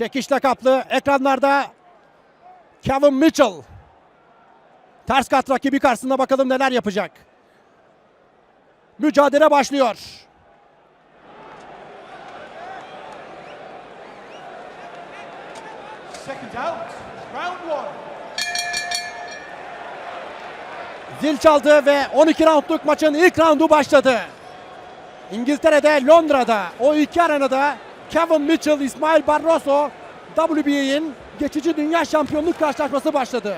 Çekişle kaplı ekranlarda Kevin Mitchell. Ters kat rakibi karşısında bakalım neler yapacak. Mücadele başlıyor. Zil çaldı ve 12 roundluk maçın ilk roundu başladı. İngiltere'de, Londra'da, o iki arenada Kevin Mitchell, İsmail Barroso, WBA'in geçici dünya şampiyonluk karşılaşması başladı.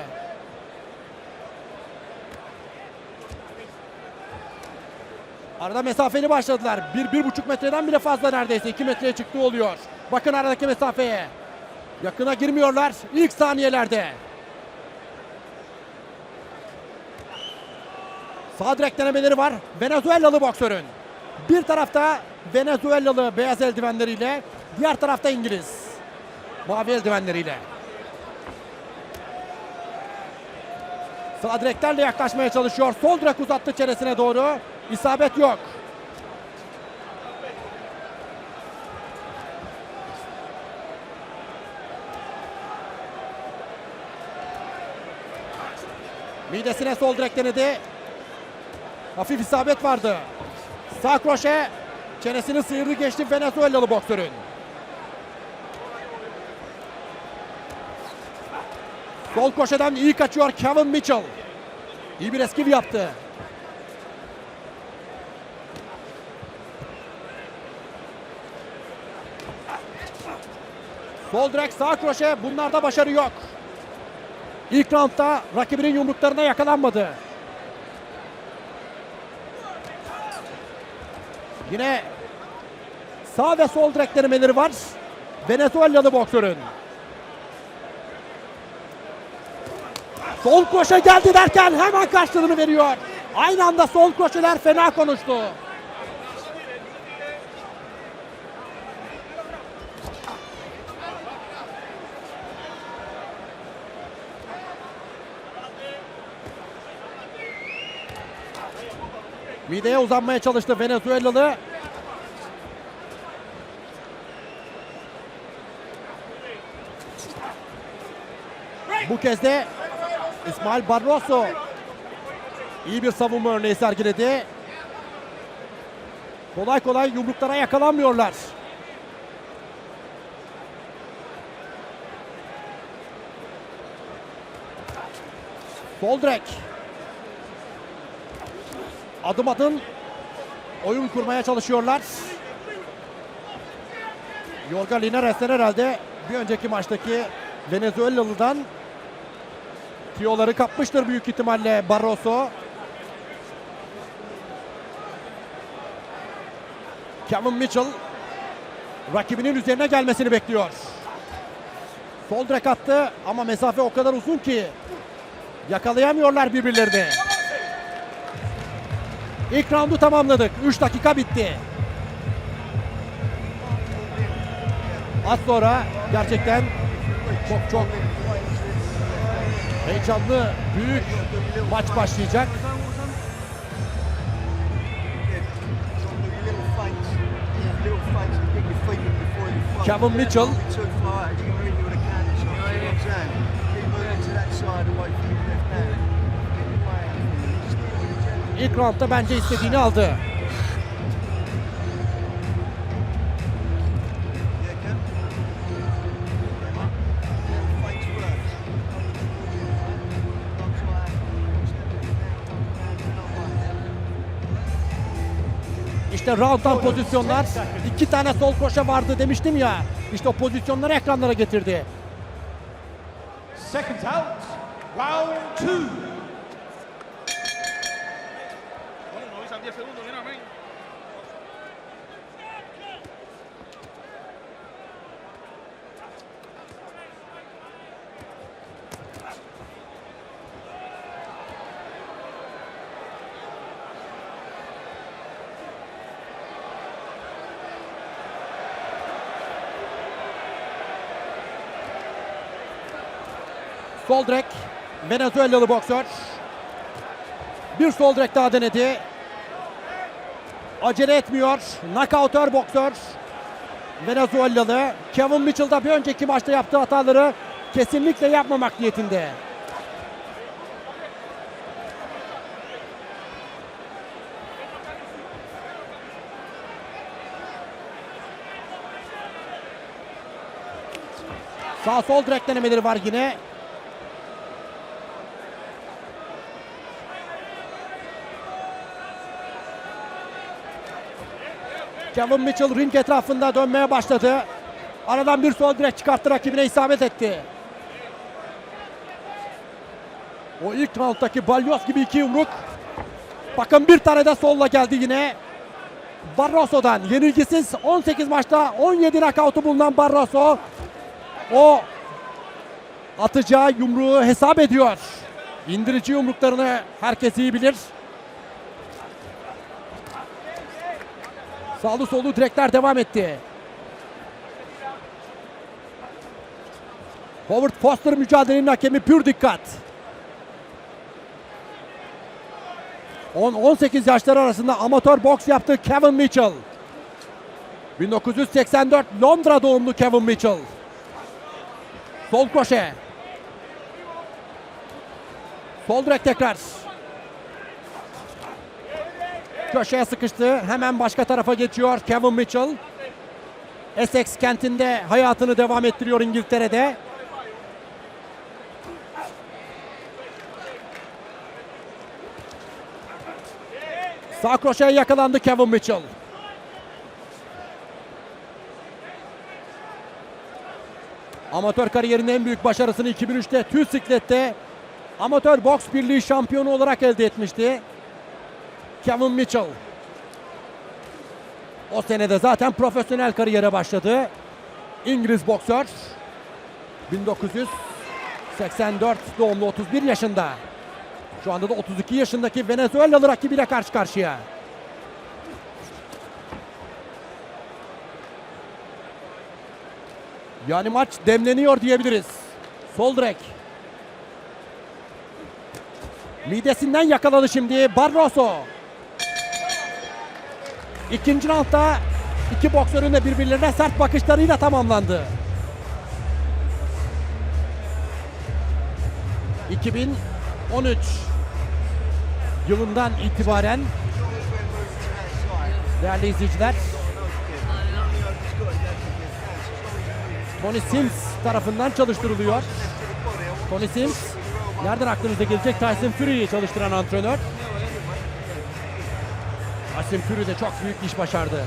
Arada mesafeli başladılar. Bir, bir buçuk metreden bile fazla neredeyse. iki metreye çıktığı oluyor. Bakın aradaki mesafeye. Yakına girmiyorlar ilk saniyelerde. Sağ direk denemeleri var. Venezuelalı boksörün. Bir tarafta Venezuelalı beyaz eldivenleriyle, diğer tarafta İngiliz. Mavi eldivenleriyle. Sağ direklerle yaklaşmaya çalışıyor. Sol direk uzattı çenesine doğru. İsabet yok. Midesine sol direk denedi. Hafif isabet vardı. Sağ kroşe çenesini sıyırdı geçti Venezuelalı boksörün. Sol koşeden iyi kaçıyor Kevin Mitchell. İyi bir eskiv yaptı. Sol direk sağ kroşe bunlarda başarı yok. İlk roundda rakibinin yumruklarına yakalanmadı. Yine sağ ve sol direk denemeleri var. Venezuelalı boksörün. Sol koşa geldi derken hemen karşılığını veriyor. Aynı anda sol koşular fena konuştu. Mideye uzanmaya çalıştı Venezuelalı. Bu kez de İsmail Barroso iyi bir savunma örneği sergiledi. Kolay kolay yumruklara yakalanmıyorlar. Sol direk. Adım adım oyun kurmaya çalışıyorlar. Yorga Linares'ten herhalde bir önceki maçtaki Venezuelalı'dan tiyoları kapmıştır büyük ihtimalle Barroso. Kevin Mitchell rakibinin üzerine gelmesini bekliyor. Sol direk attı ama mesafe o kadar uzun ki yakalayamıyorlar birbirlerini. İlk roundu tamamladık. 3 dakika bitti. Az sonra gerçekten çok çok heyecanlı, büyük maç başlayacak. Kevin Mitchell. İlk roundda bence istediğini aldı. İşte round'dan pozisyonlar. iki tane sol koşa vardı demiştim ya. İşte o pozisyonları ekranlara getirdi. Second out, round two. Sol direk Venezuelalı boksör. Bir sol direk daha denedi. Acele etmiyor. Knockoutör boksör. Venezuelalı. Kevin Mitchell da bir önceki maçta yaptığı hataları kesinlikle yapmamak niyetinde. Sağ sol direkt denemeleri var yine. Kevin Mitchell ring etrafında dönmeye başladı. Aradan bir sol direkt çıkarttı rakibine isabet etti. O ilk rounddaki balyoz gibi iki yumruk. Bakın bir tane de solla geldi yine. Barroso'dan yenilgisiz 18 maçta 17 nakavtu bulunan Barroso o atacağı yumruğu hesap ediyor. İndirici yumruklarını herkes iyi bilir. Sağlı sollu direkler devam etti. Howard Foster mücadelenin hakemi pür dikkat. 10-18 yaşları arasında amatör boks yaptı Kevin Mitchell. 1984 Londra doğumlu Kevin Mitchell. Sol kroşe. Sol direk tekrar. Köşeye sıkıştı. Hemen başka tarafa geçiyor Kevin Mitchell. Essex kentinde hayatını devam ettiriyor İngiltere'de. Sağ kroşeye yakalandı Kevin Mitchell. Amatör kariyerinin en büyük başarısını 2003'te tüy siklette Amatör Boks Birliği şampiyonu olarak elde etmişti. Kevin Mitchell. O senede zaten profesyonel kariyere başladı. İngiliz boksör. 1984 doğumlu 31 yaşında. Şu anda da 32 yaşındaki Venezuelalı rakibiyle karşı karşıya. Yani maç demleniyor diyebiliriz. Sol direk. Midesinden yakaladı şimdi Barroso. İkinci roundda iki boksörün de birbirlerine sert bakışlarıyla tamamlandı. 2013 yılından itibaren değerli izleyiciler Tony Sims tarafından çalıştırılıyor. Tony Sims nereden aklınıza gelecek Tyson Fury'yi çalıştıran antrenör. Tyson Fury de çok büyük iş başardı.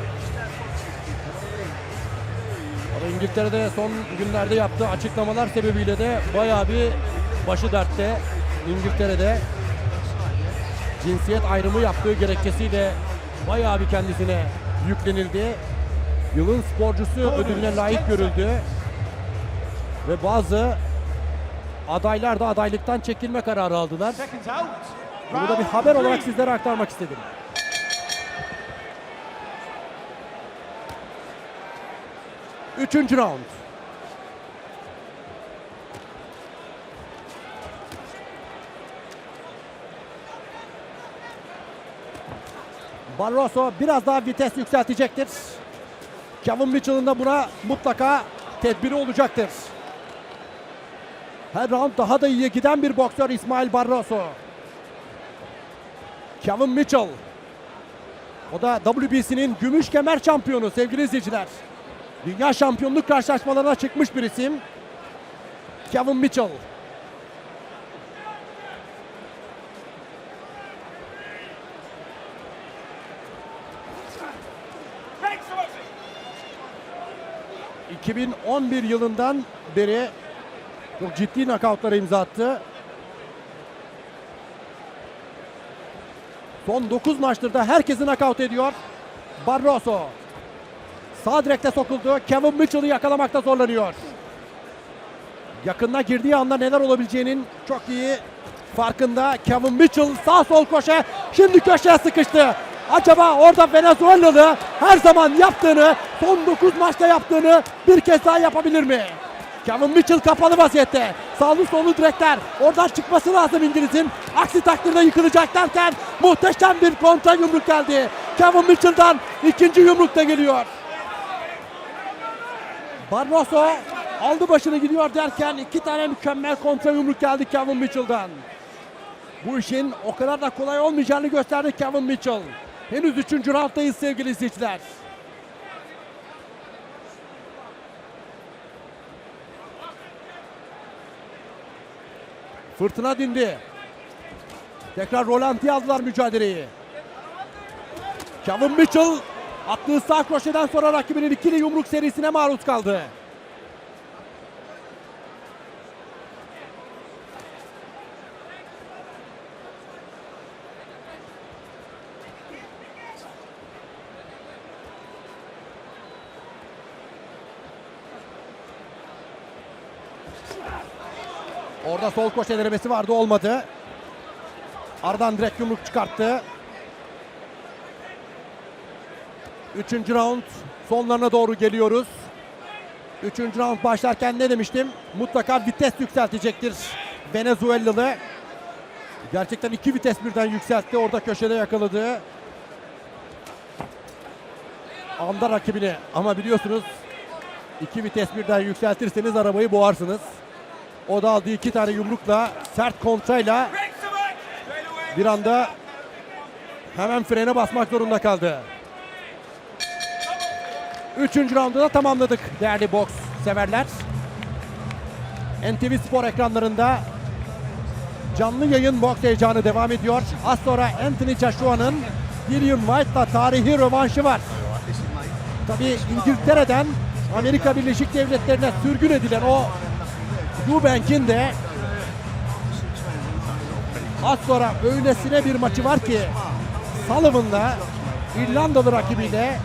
Ama İngiltere'de son günlerde yaptığı açıklamalar sebebiyle de bayağı bir başı dertte. İngiltere'de cinsiyet ayrımı yaptığı gerekçesiyle bayağı bir kendisine yüklenildi. Yılın sporcusu ödülüne layık görüldü. Ve bazı adaylar da adaylıktan çekilme kararı aldılar. Bunu da bir haber olarak sizlere aktarmak istedim. Üçüncü round. Barroso biraz daha vites yükseltecektir. Kevin Mitchell'ın da buna mutlaka tedbiri olacaktır. Her round daha da iyiye giden bir boksör İsmail Barroso. Kevin Mitchell. O da WBC'nin gümüş kemer şampiyonu sevgili izleyiciler. Dünya şampiyonluk karşılaşmalarına çıkmış bir isim. Kevin Mitchell. ...2011 yılından beri... ...çok ciddi nakavtlara imza attı. Son 9 maçtır da herkesi nakavt ediyor. Barroso. Sağ direkte sokuldu. Kevin Mitchell'ı yakalamakta zorlanıyor. Yakınına girdiği anda neler olabileceğinin çok iyi farkında. Kevin Mitchell sağ sol koşe. Şimdi köşeye sıkıştı. Acaba orada Venezuelalı her zaman yaptığını, son 9 maçta yaptığını bir kez daha yapabilir mi? Kevin Mitchell kapalı vaziyette. Sağlı sollu direkler. Oradan çıkması lazım İngiliz'in. Aksi takdirde yıkılacak derken muhteşem bir kontra yumruk geldi. Kevin Mitchell'dan ikinci yumruk da geliyor. Barroso aldı başını gidiyor derken iki tane mükemmel kontra yumruk geldi Kevin Mitchell'dan. Bu işin o kadar da kolay olmayacağını gösterdi Kevin Mitchell. Henüz 3. rounddayız sevgili izleyiciler. Fırtına dindi. Tekrar rolantiye aldılar mücadeleyi. Kevin Mitchell attığı sağ kroşeden sonra rakibinin ikili yumruk serisine maruz kaldı. Orada sol koşu denemesi vardı olmadı. Ardından direkt yumruk çıkarttı. Üçüncü round sonlarına doğru geliyoruz. Üçüncü round başlarken ne demiştim? Mutlaka vites yükseltecektir Venezuelalı. Gerçekten iki vites birden yükseltti. Orada köşede yakaladı. Anda rakibini. Ama biliyorsunuz iki vites birden yükseltirseniz arabayı boğarsınız. O da aldığı iki tane yumrukla sert kontrayla bir anda hemen frene basmak zorunda kaldı. Üçüncü roundu da tamamladık değerli boks severler. NTV Spor ekranlarında canlı yayın boks heyecanı devam ediyor. Az sonra Anthony Joshua'nın Dillian White'la tarihi rövanşı var. Tabii İngiltere'den Amerika Birleşik Devletleri'ne sürgün edilen o Eubank'in de az sonra öylesine bir maçı var ki Sullivan'la İrlandalı rakibiyle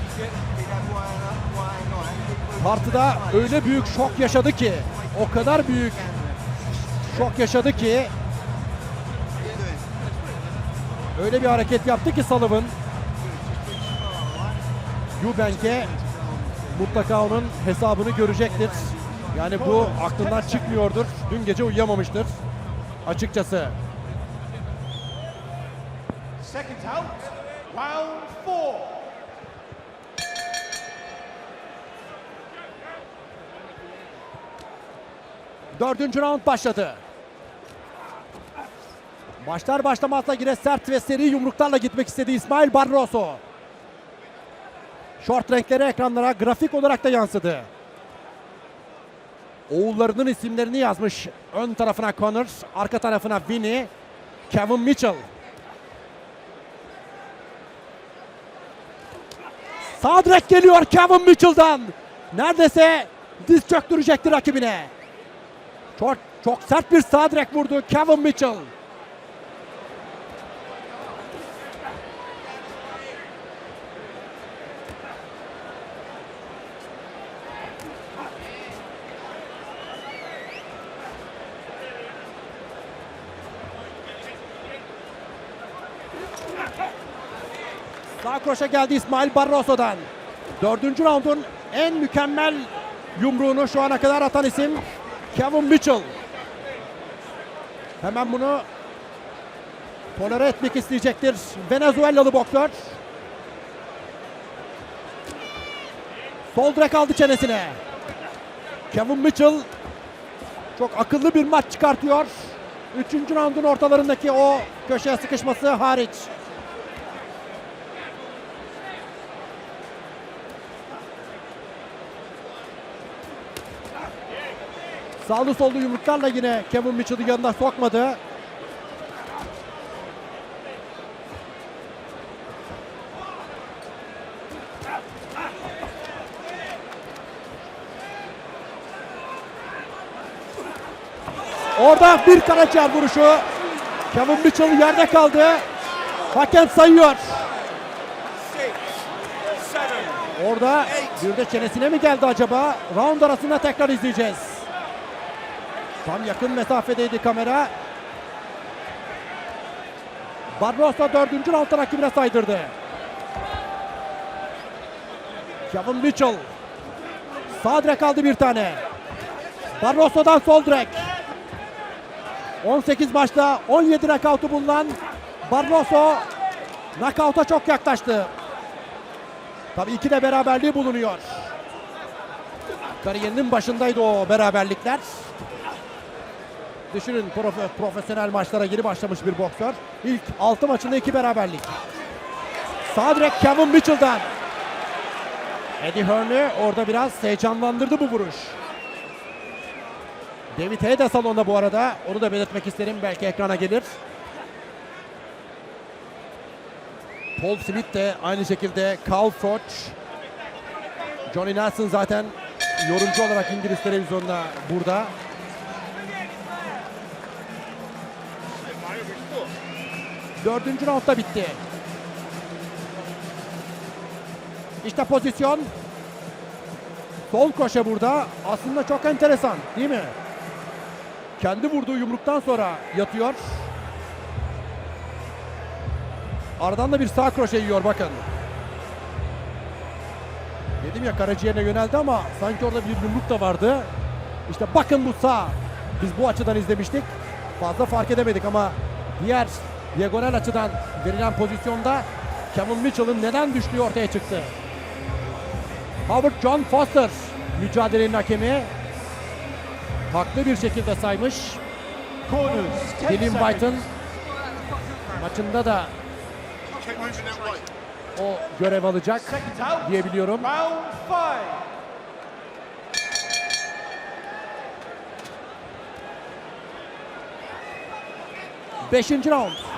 Tartıda öyle büyük şok yaşadı ki o kadar büyük şok yaşadı ki öyle bir hareket yaptı ki Sullivan Eubank'e mutlaka onun hesabını görecektir. Yani bu aklından çıkmıyordur. Dün gece uyuyamamıştır. Açıkçası. Second out. Round four. Dördüncü round başladı. Başlar başlamaz da yine sert ve seri yumruklarla gitmek istedi İsmail Barroso. Short renkleri ekranlara grafik olarak da yansıdı. Oğullarının isimlerini yazmış. Ön tarafına Connor, arka tarafına Vinny, Kevin Mitchell. Sağ direkt geliyor Kevin Mitchell'dan. Neredeyse diz çöktürecekti rakibine. Çok, çok sert bir sağ direkt vurdu Kevin Mitchell. Sağ kroşe geldi İsmail Barroso'dan. Dördüncü raundun en mükemmel yumruğunu şu ana kadar atan isim Kevin Mitchell. Hemen bunu tolere etmek isteyecektir Venezuelalı boksör. Sol direk aldı çenesine. Kevin Mitchell çok akıllı bir maç çıkartıyor. Üçüncü roundun ortalarındaki o köşeye sıkışması hariç. Sağlı sollu yumruklarla yine Kevin Mitchell'ı yanına sokmadı. Orada bir karaciğer vuruşu. Kevin Mitchell yerde kaldı. Hakem sayıyor. Orada bir de çenesine mi geldi acaba? Round arasında tekrar izleyeceğiz. Tam yakın mesafedeydi kamera. Barroso dördüncü roundda rakibine saydırdı. Kevin Mitchell. Sağ direk aldı bir tane. Barroso'dan sol direk. 18 maçta 17 nakavtı bulunan Barroso nakavta çok yaklaştı. Tabii iki de beraberliği bulunuyor. Kariyerinin başındaydı o beraberlikler. Düşünün profe- profesyonel maçlara geri başlamış bir boksör. İlk 6 maçında 2 beraberlik. Sağ direkt Kevin Mitchell'dan. Eddie Hearn'ü orada biraz heyecanlandırdı bu vuruş. David Hay de salonda bu arada. Onu da belirtmek isterim. Belki ekrana gelir. Paul Smith de aynı şekilde. Carl Froch. Johnny Nelson zaten yorumcu olarak İngiliz televizyonda burada. Dördüncü roundda bitti. İşte pozisyon. Sol koşe burada. Aslında çok enteresan değil mi? Kendi vurduğu yumruktan sonra yatıyor. Aradan da bir sağ kroşe yiyor bakın. Dedim ya karaciğerine yöneldi ama sanki orada bir yumruk da vardı. İşte bakın bu sağ. Biz bu açıdan izlemiştik. Fazla fark edemedik ama diğer diagonal açıdan verilen pozisyonda Kevin Mitchell'ın neden düştüğü ortaya çıktı. Howard John Foster mücadelenin hakemi. Haklı bir şekilde saymış. Corners, 10 Dylan. White'ın maçında da o görev alacak diyebiliyorum. Beşinci round.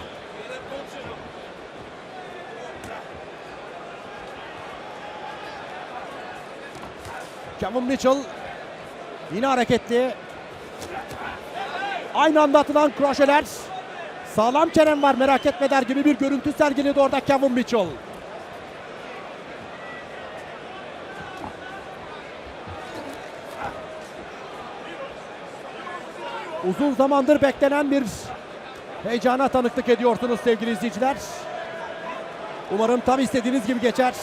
Kevin Mitchell yine hareketli. Aynı anda atılan kroşeler. Sağlam çenem var merak etme der gibi bir görüntü sergiledi orada Kevin Mitchell. Uzun zamandır beklenen bir heyecana tanıklık ediyorsunuz sevgili izleyiciler. Umarım tam istediğiniz gibi geçer.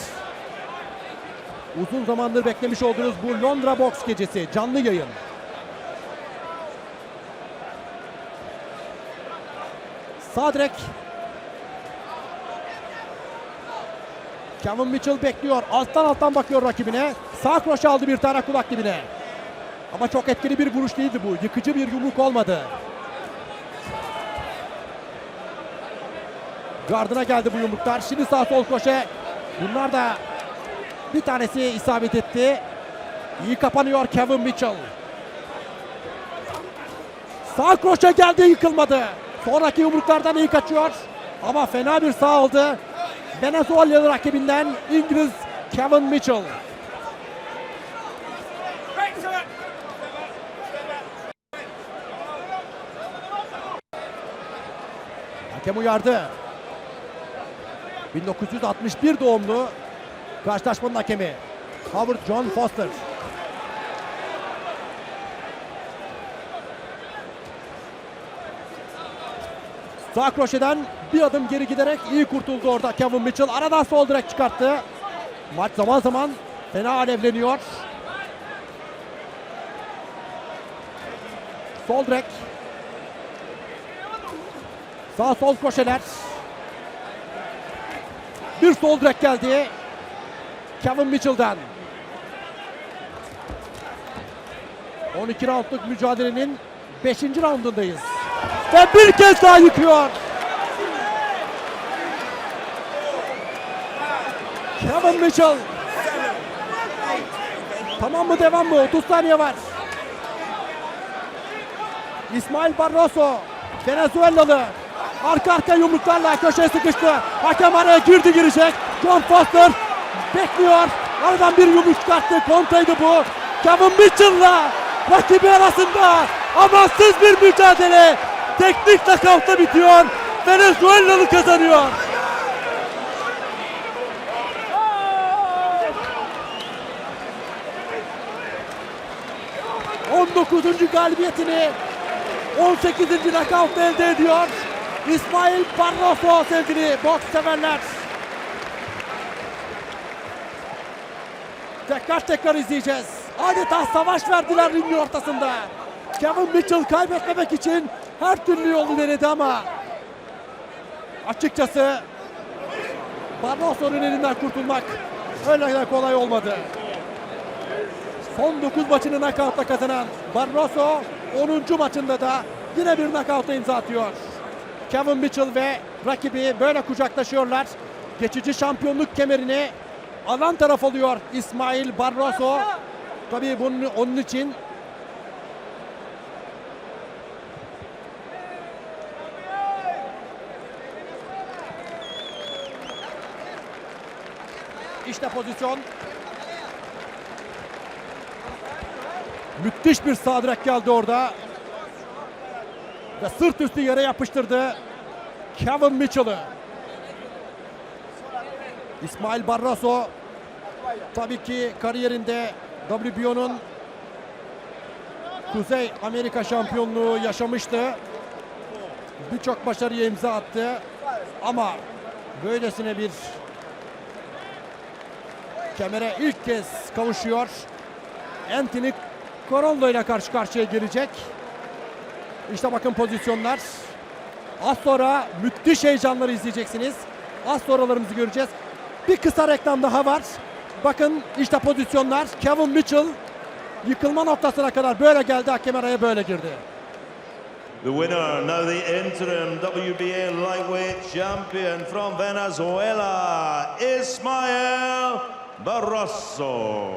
Uzun zamandır beklemiş olduğunuz bu Londra Box gecesi canlı yayın. Sağ direk. Kevin Mitchell bekliyor. Alttan alttan bakıyor rakibine. Sağ kroşe aldı bir tane kulak dibine. Ama çok etkili bir vuruş değildi bu. Yıkıcı bir yumruk olmadı. Gardına geldi bu yumruklar. Şimdi sağ sol koşe. Bunlar da bir tanesi isabet etti. İyi kapanıyor Kevin Mitchell. Sağ kroşe geldi yıkılmadı. Sonraki yumruklardan iyi kaçıyor. Ama fena bir sağ aldı. Venezuelalı rakibinden İngiliz Kevin Mitchell. Hakem uyardı. 1961 doğumlu karşılaşmanın hakemi Howard John Foster. Sağ kroşeden bir adım geri giderek iyi kurtuldu orada Kevin Mitchell. Aradan sol direkt çıkarttı. Maç zaman zaman fena alevleniyor. Sol direkt. Sağ sol koşeler. Bir sol direkt geldi. Kevin Mitchell'dan. 12 roundluk mücadelenin 5. roundundayız. Ve bir kez daha yıkıyor. Kevin Mitchell. Tamam mı devam mı? 30 saniye var. İsmail Barroso. Venezuelalı. Arka arka yumruklarla köşeye sıkıştı. Hakem araya girdi girecek. John Foster bekliyor. Aradan bir yumruk çıkarttı. Kontraydı bu. Kevin Mitchell'la rakibi arasında amansız bir mücadele. Teknik nakavta bitiyor. Venezuelalı kazanıyor. ...19. galibiyetini 18. nakavt elde ediyor. İsmail Barroso sevgili boks severler. Tekrar tekrar izleyeceğiz. Adeta savaş verdiler ringin ortasında. Kevin Mitchell kaybetmemek için her türlü yolu denedi ama açıkçası Barroso'nun elinden kurtulmak öyle de kolay olmadı. Son 9 maçını nakavtla kazanan Barroso 10. maçında da yine bir nakavta imza atıyor. Kevin Mitchell ve rakibi böyle kucaklaşıyorlar. Geçici şampiyonluk kemerini alan taraf oluyor İsmail Barroso. Tabii bunun onun için İşte pozisyon. Müthiş bir sağ direk geldi orada. Ve sırt üstü yere yapıştırdı. Kevin Mitchell'ı. İsmail Barroso tabii ki kariyerinde WBO'nun Kuzey Amerika şampiyonluğu yaşamıştı. Birçok başarıya imza attı. Ama böylesine bir kemere ilk kez kavuşuyor. Anthony Corollo ile karşı karşıya gelecek. İşte bakın pozisyonlar. Az sonra müthiş heyecanları izleyeceksiniz. Az sonralarımızı göreceğiz. Bir kısa reklam daha var. Bakın işte pozisyonlar. Kevin Mitchell yıkılma noktasına kadar böyle geldi. Hakem araya böyle girdi. The winner, now the interim WBA lightweight champion from Venezuela, Ismael Barroso.